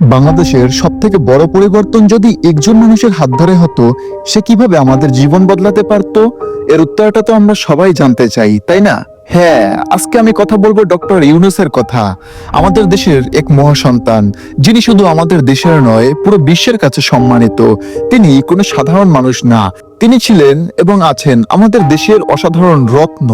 বাংলাদেশের সব থেকে বড় পরিবর্তন যদি একজন মানুষের হাত ধরে হতো সে কীভাবে আমাদের জীবন বদলাতে পারত? এর উত্তরটা তো আমরা সবাই জানতে চাই তাই না? হ্যাঁ আজকে আমি কথা বলব ডক্টর ইউনুসের কথা। আমাদের দেশের এক মহাসন্তান যিনি শুধু আমাদের দেশের নয় পুরো বিশ্বের কাছে সম্মানিত। তিনি কোনো সাধারণ মানুষ না তিনি ছিলেন এবং আছেন আমাদের দেশের অসাধারণ রত্ন।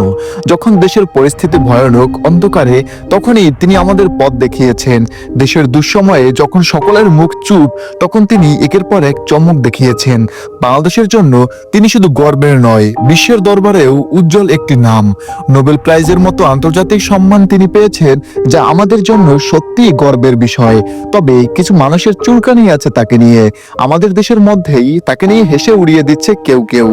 যখন দেশের পরিস্থিতি ভয়ানক, অন্ধকারে, তখনই তিনি আমাদের পথ দেখিয়েছেন। দেশের দুঃসময়ে যখন সকলের মুখ চুপ, তখন তিনি একের পর এক চমক দেখিয়েছেন। বাংলাদেশের জন্য তিনি শুধু গর্বের নয়, বিশ্বের দরবারেও উজ্জ্বল একটি নাম। নোবেল প্রাইজের মতো আন্তর্জাতিক সম্মান তিনি পেয়েছেন, যা আমাদের জন্য সত্যিই গর্বের বিষয়। তবে কিছু মানুষের চুলকানি আছে তাকে নিয়ে। আমাদের দেশের মধ্যেই তাকে নিয়ে হেসে উড়িয়ে দিচ্ছে কেউ কেউ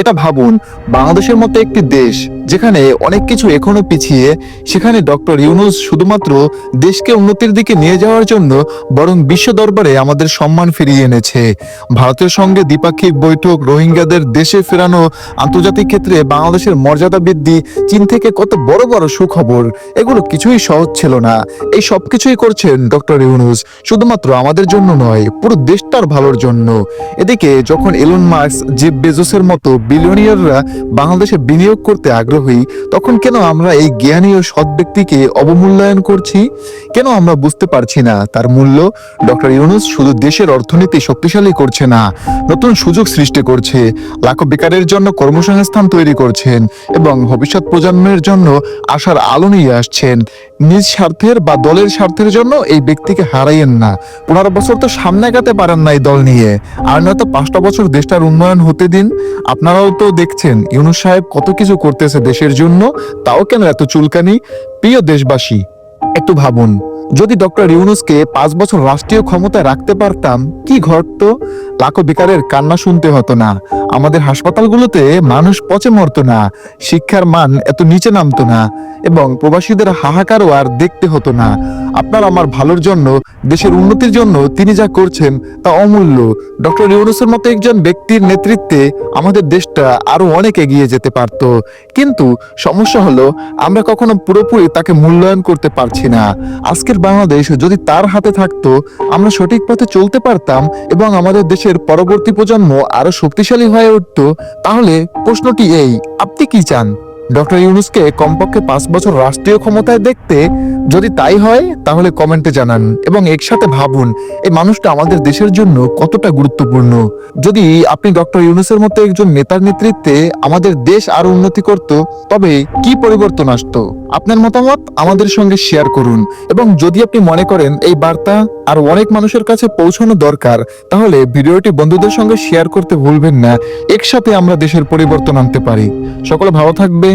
এটা ভাবুন, বাংলাদেশের মতো একটি দেশ যেখানে অনেক কিছু এখনও পিছিয়ে, সেখানে ডক্টর ইউনুস শুধুমাত্র দেশকে উন্নতির দিকে নিয়ে যাওয়ার জন্য বরং বিশ্ব দরবারে আমাদের সম্মান ফিরিয়ে এনেছে। ভারতের সঙ্গে দ্বিপাক্ষিক বৈঠক, রোহিঙ্গাদের দেশে ফেরানো আন্তর্জাতিক ক্ষেত্রে বাংলাদেশের মর্যাদা বৃদ্ধি, চীন থেকে কত বড় বড় সুখবর, এগুলো কিছুই সহজ ছিল না। এই সব কিছুই করছেন ডক্টর ইউনুস, শুধুমাত্র আমাদের জন্য নয়, পুরো দেশটার ভালোর জন্য। এদিকে যখন এলন মার্কস জিপ বেজোসের মতো বিলিয়নিয়াররা বাংলাদেশে বিনিয়োগ করতে আগ্রহী, তখন কেন আমরা এই জ্ঞানী ও সৎ ব্যক্তিকে অবমূল্যায়ন করছি? কেন আমরা বুঝতে পারছি না তার মূল্য? ডক্টর ইউনুস শুধু দেশের অর্থনীতি শক্তিশালী করছে না, নতুন সুযোগ সৃষ্টি করছে, লাখো বেকারের জন্য কর্মসংস্থান তৈরি করছেন এবং ভবিষ্যৎ প্রজন্মের জন্য আশার আলো নিয়ে আসছেন। নিজ স্বার্থের বা দলের স্বার্থের জন্য এই ব্যক্তিকে হারাইয়েন না। পনেরো বছর তো সামনে এগাতে পারেন না এই দল নিয়ে। আর নয়তো পাঁচটা বছর দেশটার উন্নয়ন হতে দিন আপনারাও তো দেখছেন ইউনুস সাহেব কত কিছু করতেছে দেশের জন্য, তাও কেন এত চুলকানি? প্রিয় দেশবাসী, একটু ভাবুন। যদি ডক্টর ইউনুসকে পাঁচ বছর রাষ্ট্রীয় ক্ষমতায় রাখতে পারতাম, কি ঘটতো? লাখো বেকারের কান্না শুনতে হতো না। আমাদের হাসপাতালগুলোতে মানুষ পচে মরতো না। শিক্ষার মান এত নিচে নামতো না। এবং প্রবাসীদের হাহাকারও আর দেখতে হতো না। আপনার আমার ভালোর জন্য, দেশের উন্নতির জন্য তিনি যা করছেন তা অমূল্য। ডক্টর ইউনুসের মতো একজন ব্যক্তির নেতৃত্বে আমাদের দেশটা আরও অনেক এগিয়ে যেতে পারত। কিন্তু সমস্যা হলো, আমরা কখনো পুরোপুরি তাকে মূল্যায়ন করতে পারছি না। আজকের বাংলাদেশ যদি তার হাতে থাকতো, আমরা সঠিক পথে চলতে পারতাম এবং আমাদের দেশের পরবর্তী প্রজন্ম আরও শক্তিশালী হয়ে উঠত, তাহলে প্রশ্নটি এই, আপনি কি চান? ডক্টর ইউনুসকে কমপক্ষে পাঁচ বছর রাষ্ট্রীয় ক্ষমতায় দেখতে যদি তাই হয়, তাহলে কমেন্টে জানান এবং একসাথে ভাবুন, এই মানুষটা আমাদের দেশের জন্য কতটা গুরুত্বপূর্ণ। যদি আপনি ডক্টর ইউনুসের মতো একজন নেতার নেতৃত্বে আমাদের দেশ আরও উন্নতি করত, তবে কি পরিবর্তন আসতো? আপনার মতামত আমাদের সঙ্গে শেয়ার করুন এবং যদি আপনি মনে করেন এই বার্তা আর অনেক মানুষের কাছে পৌঁছানো দরকার, তাহলে ভিডিওটি বন্ধুদের সঙ্গে শেয়ার করতে ভুলবেন না, একসাথে আমরা দেশের পরিবর্তন আনতে পারি। সকলে ভালো থাকবেন